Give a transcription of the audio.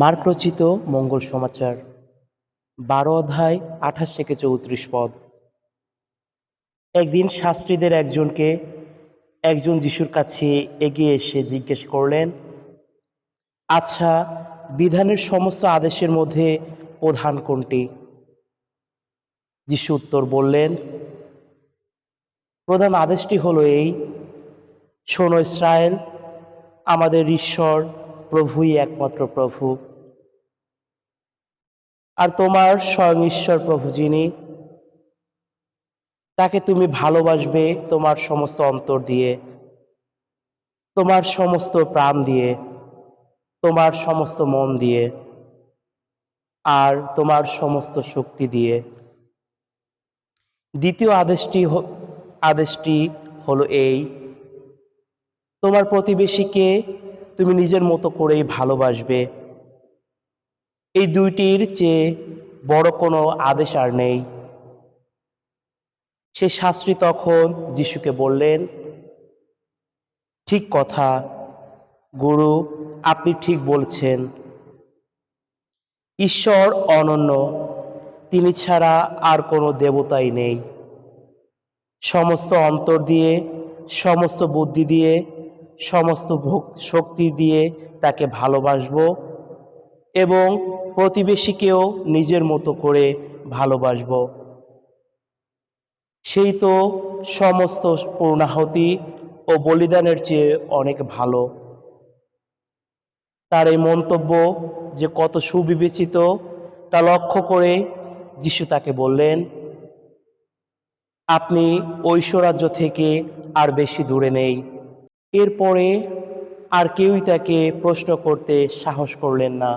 Mark রচিত মঙ্গল সমাচার, বারো অধ্যায়, আঠাশ থেকে চৌত্রিশ পদ। একদিন শাস্ত্রীদের একজনকে, একজন যিশুর কাছে এগিয়ে এসে জিজ্ঞেস করলেন আচ্ছা বিধানের সমস্ত আদেশের মধ্যে প্রধান কোনটি? যিশু উত্তর বললেন, প্রধান আদেশটি হলো এই, শোনো ইসরায়েল, আমাদের ঈশ্বর প্রভুই একমাত্র প্রভু। আর তোমার স্বয়ং ঈশ্বর প্রভু যিনি, তাকে তুমি ভালোবাসবে তোমার সমস্ত অন্তর দিয়ে, তোমার সমস্ত প্রাণ দিয়ে, তোমার সমস্ত মন দিয়ে, আর তোমার সমস্ত শক্তি দিয়ে। দ্বিতীয় আদেশটি আদেশটি হলো এই, তোমার প্রতিবেশীকে তুমি নিজের মতো করেই ভালোবাসবে। এই দুইটির চেয়ে বড় কোনো আদেশ আর নেই। সে শাস্ত্রী তখন যিশুকে বললেন, ঠিক কথা, গুরু, আপনি ঠিক বলছেন। ঈশ্বর অনন্য, তিনি ছাড়া আর কোনো দেবতাই নেই। সমস্ত অন্তর দিয়ে, সমস্ত বুদ্ধি দিয়ে সমস্ত শক্তি দিয়ে তাকে ভালোবাসবো এবং প্রতিবেশীকেও নিজের মতো করে ভালোবাসবো। সেই তো সমস্ত পূর্ণাহতি ও বলিদানের চেয়ে অনেক ভালো। তার এই মন্তব্য যে কত সুবিবেচিত, তা লক্ষ্য করে যিশু তাকে বললেন, আপনি ঐশ্বরাজ্য থেকে আর বেশি দূরে নেই। এরপরে আর কেউই তাকে প্রশ্ন করতে সাহস করলেন না।